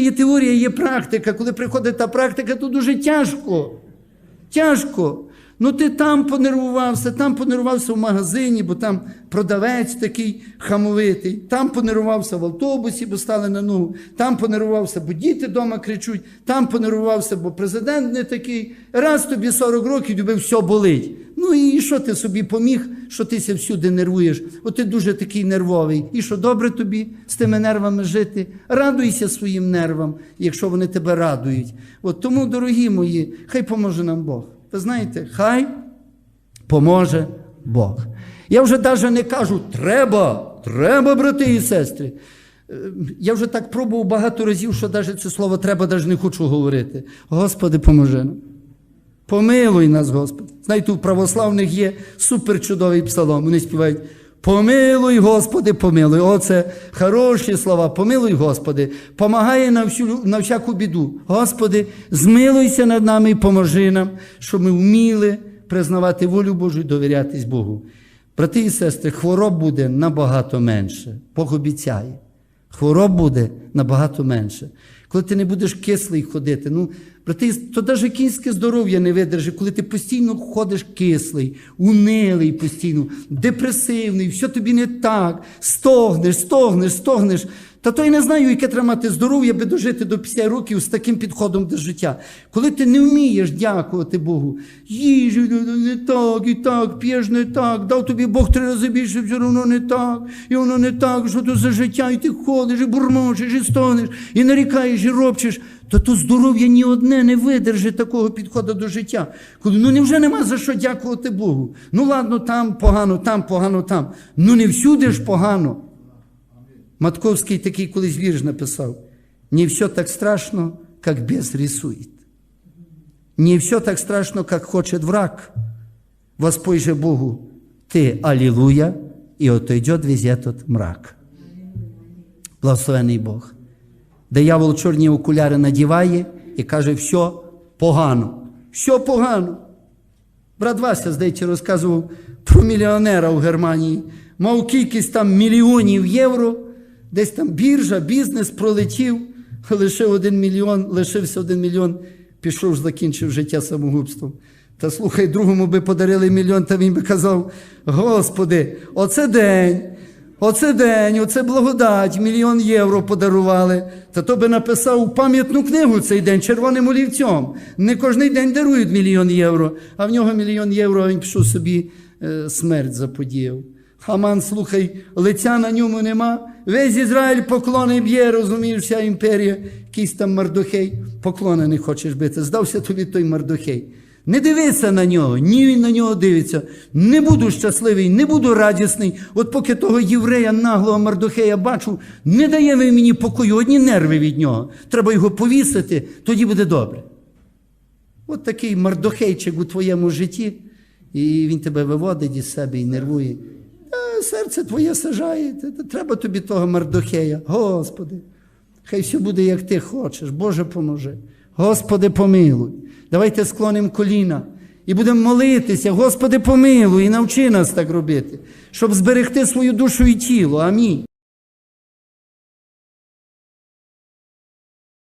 Є теорія, є практика. Коли приходить та практика, то дуже тяжко. Тяжко. Ну ти там понервувався, там понервувався в магазині, бо там продавець такий хамовитий, там понервувався в автобусі, бо стали на ногу, там понервувався, бо діти вдома кричуть, там понервувався, бо президент не такий. Раз тобі 40 років, тобі все болить. Ну і що ти собі поміг, що ти ся всюди нервуєш? От ти дуже такий нервовий. І що добре тобі з тими нервами жити? Радуйся своїм нервам, якщо вони тебе радують. От тому, дорогі мої, хай поможе нам Бог. Ви знаєте, хай поможе Бог. Я вже навіть не кажу, треба, треба, брати і сестри. Е, Я вже так пробував багато разів, що навіть це слово треба навіть не хочу говорити. Господи, поможи нам. Помилуй нас, Господи. Знаєте, у православних є суперчудовий псалом. Вони співають. Помилуй, Господи, помилуй. Оце хороші слова. Помилуй, Господи. Помагає на, всю, на всяку біду. Господи, змилуйся над нами і поможи нам, щоб ми вміли признавати волю Божу і довірятись Богу. Брати і сестри, хвороб буде набагато менше. Бог обіцяє. Хвороб буде набагато менше. Коли ти не будеш кислий ходити, ну, брати, то навіть кінське здоров'я не видержить, коли ти постійно ходиш кислий, унилий постійно, депресивний, все тобі не так, стогнеш, стогнеш, стогнеш. Та то я не знаю, яке треба мати здоров'я, аби дожити до 50 років з таким підходом до життя. Коли ти не вмієш дякувати Богу, їжі не так, і так, п'єш не так, дав тобі Бог три рази більше, все одно не так, і воно не так, що то за життя, і ти ходиш, і бурмочеш, і стонеш, і нарікаєш, і робчиш, то то здоров'я ні одне не видержить такого підходу до життя. Коли ну невже нема за що дякувати Богу? Ну ладно, там погано, там погано, там. Ну не всюди ж погано. Матковський такий колись вірш написав: не все так страшно, как бес рисует. Не все так страшно, как хочет враг. Воспой же Богу, ты аллилуйя, и отойдет весь этот мрак. Благословений Бог. Диявол чорні окуляри надіває і каже, все погано. Все погано. Брат Вася, здається, розказував про мільйонера в Германії. Мав кількість там мільйонів євро, десь там біржа, бізнес пролетів, лишив один мільйон, лишився один мільйон, пішов, закінчив життя самогубством. Та слухай, другому би подарили мільйон, та він би казав: Господи, оце день, оце день, оце благодать, мільйон євро подарували. Та то би написав у пам'ятну книгу цей день червоним олівцем. Не кожний день дарують мільйон євро, а в нього мільйон євро, а він пішов собі е, смерть заподіяв. Хаман, слухай, лиця на ньому нема. Весь Ізраїль поклони б'є, розумієш, вся імперія, якийсь там Мардохей, поклони не хочеш бити. Здався тобі той Мардохей. Не дивися на нього, ні він на нього дивиться. Не буду щасливий, не буду радісний. От поки того єврея наглого Мардохея бачу, не дає він мені покою, одні нерви від нього. Треба його повісити, тоді буде добре. От такий мардохейчик у твоєму житті, і він тебе виводить із себе і нервує. Серце твоє сажає, треба тобі того мардохея. Господи, хай все буде, як ти хочеш. Боже, поможи. Господи, помилуй. Давайте склонимо коліна і будемо молитися. Господи, помилуй, і навчи нас так робити, щоб зберегти свою душу і тіло. Амінь.